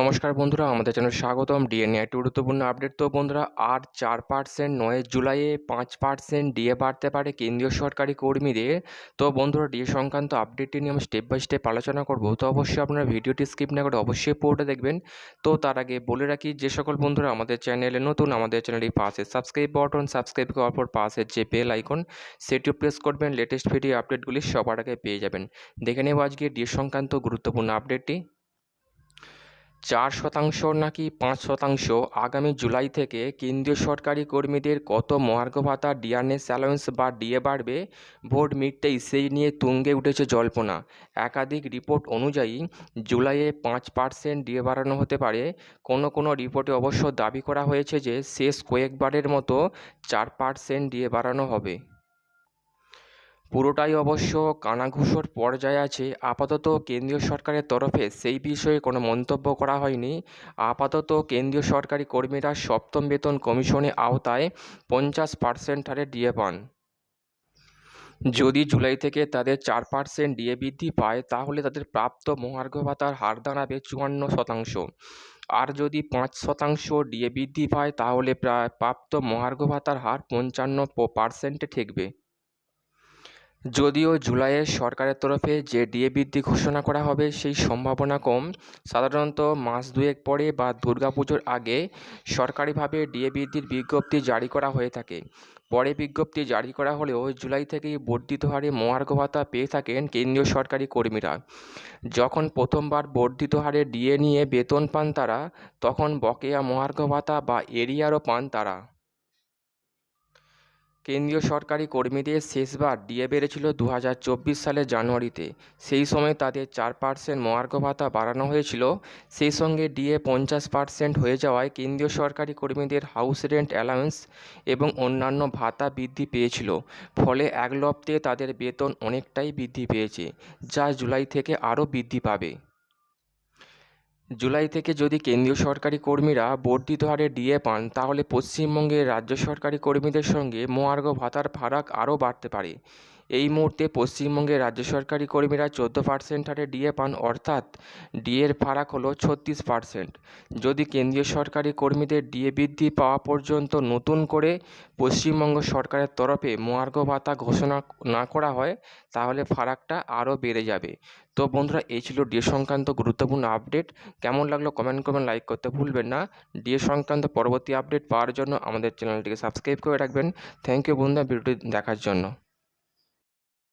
নমস্কার বন্ধুরা, আমাদের চ্যানেল স্বাগতম। ডিএনএ একটি গুরুত্বপূর্ণ আপডেট তো বন্ধুরা, আর চার পার্সেন্ট নয় জুলাইয়ে পাঁচ পার্সেন্ট ডিএ বাড়তে পারে কেন্দ্রীয় সরকারি কর্মীদের। তো বন্ধুরা ডিএ সংক্রান্ত আপডেটটি নিয়ে আমি স্টেপ বাই স্টেপ আলোচনা করব। তো অবশ্যই আপনারা ভিডিওটি স্কিপ না করে অবশ্যই পুরোটা দেখবেন। তো তার আগে বলে রাখি, যে সকল বন্ধুরা আমাদের চ্যানেলে নতুন, আমাদের চ্যানেলটি পাশে সাবস্ক্রাইব বটন সাবস্ক্রাইব করার পর পাশের যে বেল আইকন সেটিও প্রেস করবেন। লেটেস্ট ভিডিও আপডেটগুলি সবার আগে পেয়ে যাবেন। দেখে নেব আজকে ডিএ সংক্রান্ত গুরুত্বপূর্ণ আপডেটটি চার শতাংশ নাকি পাঁচ শতাংশ আগামী জুলাই থেকে কেন্দ্রীয় সরকারি কর্মীদের কত মহার্ঘ ভাতা ডিআরএস অ্যালাউন্স বা ডিএ বাড়বে? ভোট মিটতেই সেই নিয়ে তুঙ্গে উঠেছে জল্পনা। একাধিক রিপোর্ট অনুযায়ী, জুলাইয়ে পাঁচ পার্সেন্ট ডিএ বাড়ানো হতে পারে। কোনো কোনো রিপোর্টে অবশ্য দাবি করা হয়েছে যে শেষ কয়েকবারের মতো চার পার্সেন্ট ডিএ বাড়ানো হবে। পুরোটাই অবশ্য কানাঘুষোর পর্যায়ে আছে। আপাতত কেন্দ্রীয় সরকারের তরফে সেই বিষয়ে কোনো মন্তব্য করা হয়নি। আপাতত কেন্দ্রীয় সরকারি কর্মীরা সপ্তম বেতন কমিশনের আওতায় পঞ্চাশ পার্সেন্ট হারে ডিএ পান। যদি জুলাই থেকে তাদের চার পার্সেন্ট ডিএ বৃদ্ধি পায়, তাহলে তাদের প্রাপ্ত মহার্ঘ ভাতার হার দাঁড়াবে চুয়ান্ন শতাংশ। আর যদি পাঁচ শতাংশ ডিএ বৃদ্ধি পায়, তাহলে প্রায় প্রাপ্ত মহার্ঘ ভাতার হার পঞ্চান্ন পার্সেন্টে ঠেকবে। যদিও জুলাইয়ে সরকারের তরফে যে ডিএ বৃদ্ধি ঘোষণা করা হবে, সেই সম্ভাবনা কম। সাধারণত মাস দুয়েক পরে বা দুর্গাপুজোর আগে সরকারিভাবে ডিএ বৃদ্ধির বিজ্ঞপ্তি জারি করা হয়ে থাকে। পরে বিজ্ঞপ্তি জারি করা হলেও জুলাই থেকেই বর্ধিত হারে মহার্ঘ ভাতা পেয়ে থাকেন কেন্দ্রীয় সরকারি কর্মীরা। যখন প্রথমবার বর্ধিত হারে ডিএ নিয়ে বেতন পান তারা, তখন বকেয়া মহার্ঘ ভাতা বা এরিয়ারও পান তারা। কেন্দ্রীয় সরকারি কর্মীদের শেষবার ডিএ বেড়েছিল দু হাজার চব্বিশ সালের জানুয়ারিতে। সেই সময় তাদের চার পার্সেন্ট মহার্ঘ ভাতা বাড়ানো হয়েছিল। সেই সঙ্গে ডিএ পঞ্চাশ পার্সেন্ট হয়ে যাওয়ায় কেন্দ্রীয় সরকারি কর্মীদের হাউস রেন্ট অ্যালাউন্স এবং অন্যান্য ভাতা বৃদ্ধি পেয়েছিল। ফলে এক লপ্তে তাদের বেতন অনেকটাই বৃদ্ধি পেয়েছে, যা জুলাই থেকে আরও বৃদ্ধি পাবে। জুলাই থেকে যদি কেন্দ্রীয় সরকারি কর্মীরা বর্ধিত হারে ডিএ পান, তাহলে পশ্চিমবঙ্গের রাজ্য সরকারি কর্মীদের সঙ্গে মহার্ঘ ভাতার ফারাক আরও বাড়তে পারে। এই মুহূর্তে পশ্চিমবঙ্গের রাজ্য সরকারি কর্মীরা চোদ্দ পার্সেন্ট হারে ডিএ পান, অর্থাৎ ডিএর ফারাক হলো ছত্রিশ পার্সেন্ট যদি কেন্দ্রীয় সরকারি কর্মীদের ডিএ বৃদ্ধি পাওয়া পর্যন্ত নতুন করে পশ্চিমবঙ্গ সরকারের তরফে মহার্ঘ ভাতা ঘোষণা না করা হয়, তাহলে ফারাকটা আরও বেড়ে যাবে। তো বন্ধুরা, এই ছিল ডিএ সংক্রান্ত গুরুত্বপূর্ণ আপডেট। কেমন লাগল কমেন্ট করবেন লাইক করতে ভুলবেন না। ডিএ সংক্রান্ত পরবর্তী আপডেট পাওয়ার জন্য আমাদের চ্যানেলটিকে সাবস্ক্রাইব করে রাখবেন। থ্যাংক ইউ বন্ধুরা, ভিডিওটি দেখার জন্য।